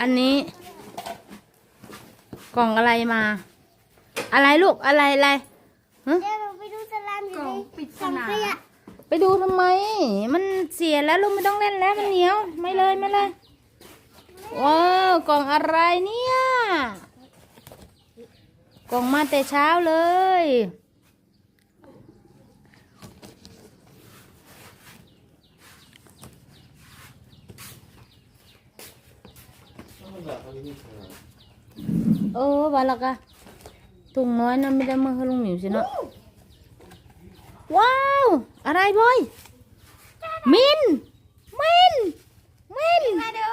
อันนี้ กล่องอะไรมา อะไรลูกอะไรอะไรฮะเดี๋ยวเราไปดูสลามอกล่ยู่องในปริศถังนา ขยะไปดูทำไม มันเสียแล้วลูกไม่ต้องเล่นแล้วมันเหนียว ไม่เลยไม่เลยว้าวกล่องอะไรเนี่ย กล่องมาแต่เช้าเลย เออบาลักอะถุงน้อยนะไม่ได้มาให้ลุงหมิวสิเนาะว้าว อะไรบอย มิน มิน มินมาเด้อ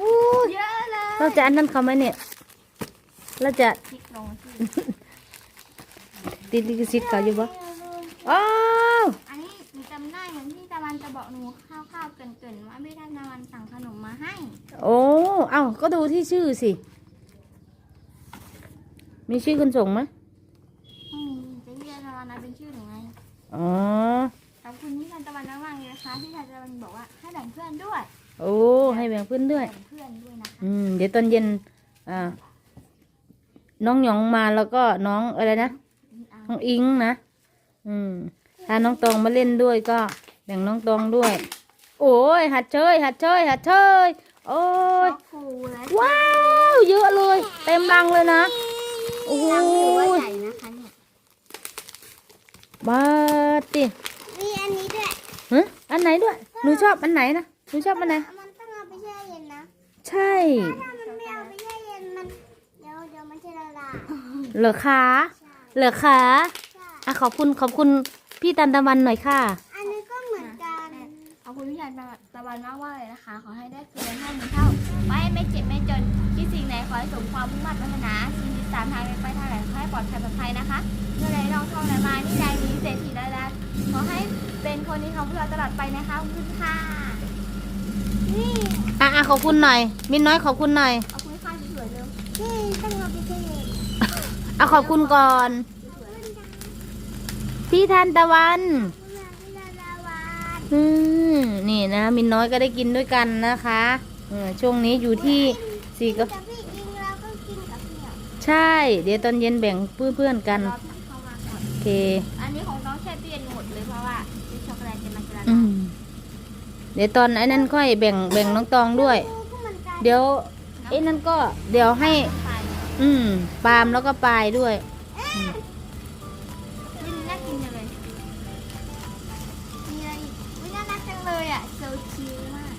อู้ยเยอะเลยเราจะอันนั้นเขาไหมเนี่ย เราจะพลิกลงที่ติดลิขสิทธิ์เขาอยู่ปะว้าวอันนี้หนูจำได้เหมือนที่ตะวันจะบอกหนูคร่าวๆเกรินๆว่าพี่ท่านตะวันสั่งขนมมาให้ โอ้ เอ้าก็ดูที่ชื่อสิ มีชื่อคนส่งไหมไม่มีแต่พี่ท่านตะวันนะเป็นชื่อหนูไงอ๋อ ขอบคุณพี่ท่านตะวันมากๆเลยนะคะที่ท่านตะวันบอกว่าให้แบ่งเพื่อนด้วยโอ้ให้แบ่งเพื่อนด้วย แบ่งเพื่อนด้วยนะคะอืม เดี๋ยวตอนเย็น อ่า น้องหยองมาแล้วก็น้องอะไรนะน้องอิงนะ อืม ถ้าน้องตองมาเล่นด้วยก็แบ่งน้องตองด้วย โอ้ย หัดเชย หัดเชย หัดเชย โอ้ย ครูและว้าว เยอะเลย เต็มรังเลยนะ โอ้โหยังถือว่าใหญ่นะคะเนี่ยบาดติมีอันนี้ด้วยฮะอันไหนด้วยหนูชอบอันไหนนะหนูชอบอันไหน มันต้องเอาไปแช่เย็นนะใช่ ถ้ามันไม่เอาไปแช่เย็นมันเดี๋ยวเดี๋ยวมันจะละลายเหลือขาใช่เหลือขาใช่อะขอบคุณขอบคุณพี่ตันตะวันหน่อยค่ะ อันนี้ก็เหมือนกันขอบคุณพี่ท่านตะวันมากว่าเลยนะคะ ขอให้ได้คืนให้หนึ่งเท่า ไม่ไม่เจ็บไม่จนคิดสิ่งไห นขอให้สมความมุ่งมั่นปรารถนาชีวิตตามทางไปทางไหนขอให้ปลอดภัยปลอดภัยนะคะเมื่อใดลองท่องไหนมานี่ใดนี้เศรษฐีได้แล้วขอให้เป็นคนที่เขาเพื่อตลอดไปนะคะขอบคุณค่ะนี่อะอะขอบคุณหน่อย มินน้อยขอบคุณหน่อยขอบคุณค่ะสวยๆเดิมนี่ต้องเอาไปแช่เย็นอะขอบคุณก่อน พี่ทันตะวันเพื่อนที่ละลาวานอืมนี่นะ มินน้อยก็ได้กินด้วยกันนะคะเออช่วงนี้อยู่ที่สี่กับกับ พี่อิงเราก็กินกับพี่อะ ใช่ เดี๋ยวตอนเย็นแบ่งเพื่อนๆกันรอบเข้ามาก่อน โอเค อันนี้ของน้องแช่ตู้เย็นหมดเลยเพราะว่าเป็นช็อกโกแลตจะมันจะละอืลายม เดี๋ยวตอนไอ้นั่นค่อยแบ่งแบ่งน้องตองด้วยดูก็เหมือนกันเดี๋ยวไอ้นั่นก็เดี๋ยวให้ ไปอืม ปาล์มแล้วก็ปลายด้วยนี่น่ากินจังเลย มีอะไรอีกอุ๊ยน่ารักจังเลยอะโซคิวมาก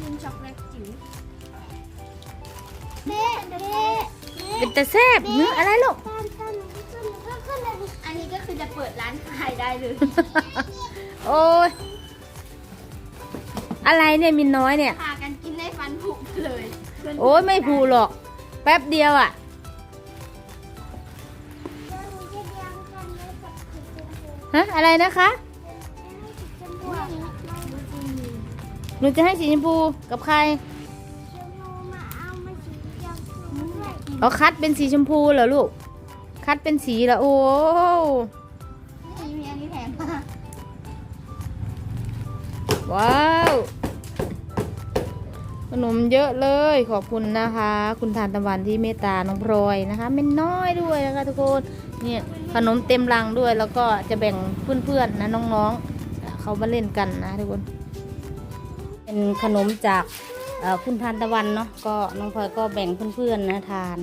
กินช็อกโกแลตจิ๋ว เบ๊ะเบ๊ะเป็นแต่แซ่บเนื้ออะไรลูกตอนตอนหนูขึ้นหนูก็ขึ้นเลยดิอันนี้ก็คือจะเปิดร้านขายได้เลย โอ้ย อะไรเนี่ยมินน้อยเนี่ย พากันกินได้ฟันผุเลยเพื่นๆโอ้ยไม่ผูหรอก แป๊บเดียวอะเดี๋ยวหนูจะเลี้ยงกันเลยกับสีชมพูฮะอะไรนะคะให้สีชมพูอันนี้เราดูจริงหนูจะให้สีชมพูกับใคร เอาคัดเป็นสีชมพูเหรอลูก คัดเป็นสีเหรอโอ้นี่มีอันนี้แถมมาว้าวขนมเยอะเลยขอบคุณนะคะ คุณทานตะวันที่เมตตาน้องพลอยนะคะเม็นน้อยด้วยนะคะทุกคนเนี่ยขนมเต็มรังด้วย แล้วก็จะแบ่งเพื่อนๆนะน้องๆเขามาเล่นกันนะทุกคน เป็นขนมจาก คุณทานตะวันเนาะก็น้องพลอยก็แบ่งเพื่อนๆนะทาน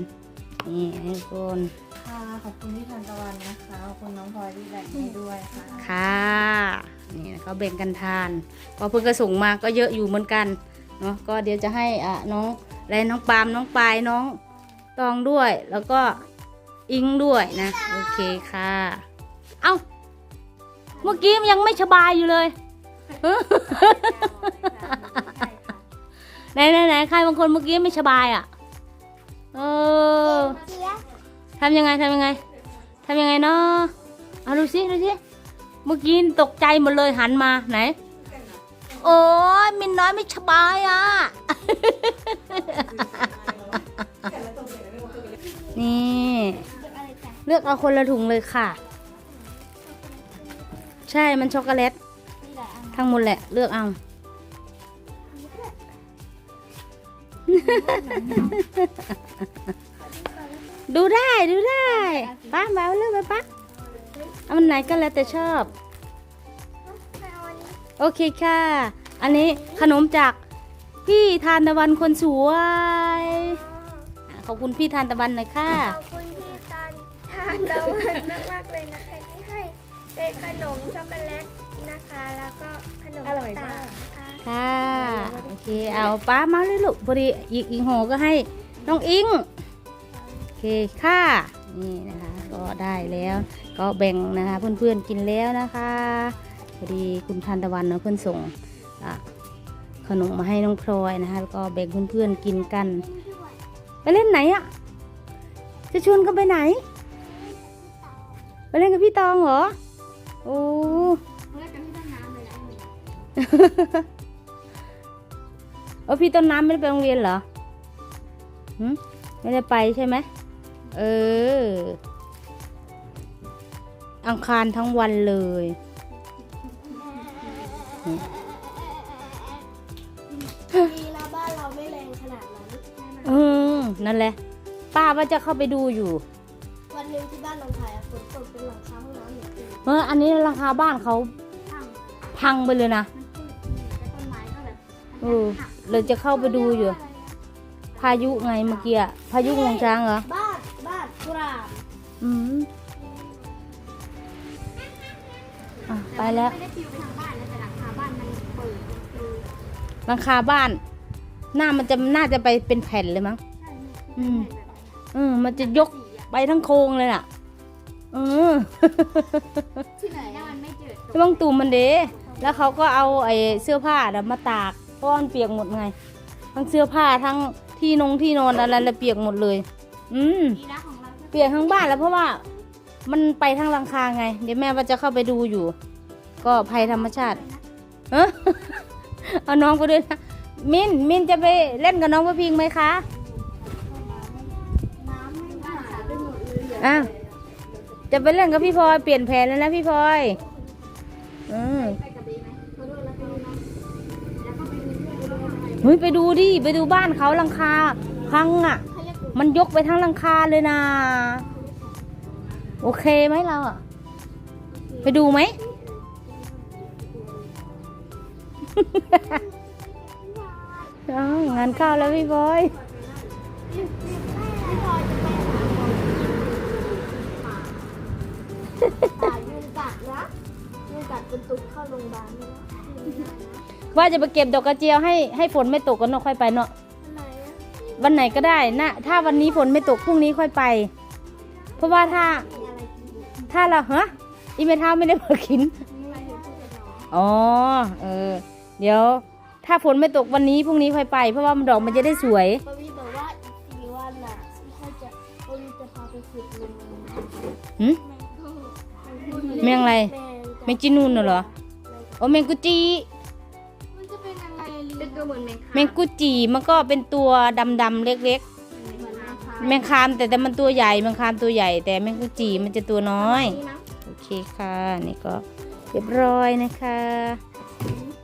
นี่ให้ทุกคนค่ะขอบคุณพี่ทันตะวันนะคะขอบคุณน้องพลอยที่แบ่งให้ด้วยค่ะค่ะนี่เขาแบ่งกันทานก็เพิ่งกระส่งมาก็เยอะอยู่เหมือนกันเนาะก็เดี๋ยวจะให้อะน้องอะไรน้องปาล์มน้องปายน้องตองด้วย แล้วก็อิงด้วยนะโอเคค่ะ เอ้าเมื่อกี้มันยังไม่สบายอยู่เลย ไหนไหนไหนใครบางคนเมื่อกี้ไม่สบายอะเออเจี๊ยบทำยังไงทำยังไงทำยังไงเนาะเอาดูสิดูสิเมื่อกี้ตกใจหมดเลยหันมาไหน โอ้ยมินน้อยไม่สบายอะนี่อะไรจ้ะเลือกเอาคนละถุงเลยค่ะ ใช่มันช็อกโกแลตนี่แหละอันทั้งหมดแหละเลือกเอา ดูได้ดูได้ป้ามาเอาเรื่องไปป้าเอามันไหนก็แล้วแต่ชอบ โอเคค่ะ อันนี้ขนมจากพี่ทานตะวันคนสวย ขอบคุณพี่ทานตะวันหน่อยค่ะ ขอบคุณที่ตานทานตะวันมากๆเลยนะคะที่ให้เป็นขนมช็อกโกแลตนะคะ แล้วก็ขนมอร่อยมากต่างๆนะ ค่ะ โอเค เอาป้ามาเลยลูกพอดีอีกอีกห่ก็ให้น้องอิง โอเคค่ะ นี่นะคะ ก็ได้แล้ว ก็แบ่งนะคะเพื่อนๆกินแล้วนะคะพอดีคุณทานตะวันเนาะเพื่อนส่งขนมมาให้น้องพลอยนะคะ แล้วก็แบ่งเพื่อนๆกินกัน ไปเล่นไหนอะจะชวนกันไปไหน ไปเล่นกับพี่ตองเหรอ โอ้เพื่อจะที่ต้นน้ำเลยนะ ออพี่ต้นน้ำไม่ได้ไปโรงเรียนเหรอหืมไม่ได้ไปใช่ไหมเออ อังคารทั้งวันเลย ดีนะบ้านเราไม่แรงขนาดนั้นเออ นั่นแหละ ป้าว่าจะเข้าไปดูอยู่ วันหนึงที่บ้านน้องไผ่อะฝนตกเป็นหลังคาห้องน้ำหนูตื่นเออ อันนี้ราคาบ้านเขาพังไปเลยนะแต่ต้นไม้ก็แบบเออ เลยจะเข้าไปดูอยู่ พายุไงเมื่อกี้อะพายุงวงช้างเหรอ บ้านบ้านกรามอืมอะไปแล้วไม่ได้ฟิวไปทางบ้านนะแต่หลังคาบ้านมันเปิดคือหลังคาบ้าน หน้ามันจะน่าจะไปเป็นแผ่นเลยมั้งอืม อืมมันจะยกไปทั้งโครงเลยน่ะเออ ที่ไหนแล้วมันไม่เจิดแล้วบางตุ่มมันเดแล้วเขาก็เอาไอ้เสื้อผ้าน่ะมาตาก เพราะมันเปียกหมดไง ทั้งเสื้อผ้าทั้งที่นงที่นอนอะไรละเปียกหมดเลย อืมเปียกทั้งบ้านแล้วเพราะว่า มันไปทั้งหลังคาไง เดี๋ยวแม่ว่าจะเข้าไปดูอยู่ ก็ภัยธรรมชาติเออเอาน้องไปด้วยนะมินมินจะไปเล่นกับน้องพระพิงไหมคะน้ำไหมดเลยเหลืออะจะไปเล่นกับพี่พลอยเปลี่ยนแผนแล้วนะพี่พลอยอืม เฮ้ยไปดูดิ ไปดูบ้านเขาหลังคาพังอะ มันยกไปทั้งหลังคาเลยนะ โอเคไหมเราอะ ไปดูไหม งานเข้าวแล้วพี่บอยปายุงกัดนะยุงกัดเป็นตุ๊กเข้าโรงพยาบาลเลยนะ ว่าจะไปเก็บดอกกระเจียวให้ให้ฝนไม่ตกก็เนาะค่อยไปเนาะทำไมอะวันไหนก็ได้นะถ้าวันนี้ฝนไม่ตกพรุ่งนี้ค่อยไป เพราะว่าถ้ามีอะไรกินถ้าเราฮะอีเมท้าไม่ได้เปิดกินอ๋อเออ เดี๋ยว ถ้าฝนไม่ตกวันนี้พรุ่งนี้ค่อยไป เพราะว่ามันดอกมันจะได้สวยปวีบอกว่าอีกสี่วันน่ะเขาจะปวีจะพาไปขุดเงินหืมแมงอะไรแมงแมงจีนูนน่ะเหรอโอ้แมงกุจี ลีเป็นตัวเหมือนแมงแมงกุจีมันก็เป็นตัวดำๆเล็กเหมือนแมงคาๆ แมงคามแต่แต่มันตัวใหญ่แมงคามตัวใหญ่ แต่แมงกุจีมันจะตัวน้อย นี่นะ โอเคค่ะ นี่ก็เรียบร้อยนะคะ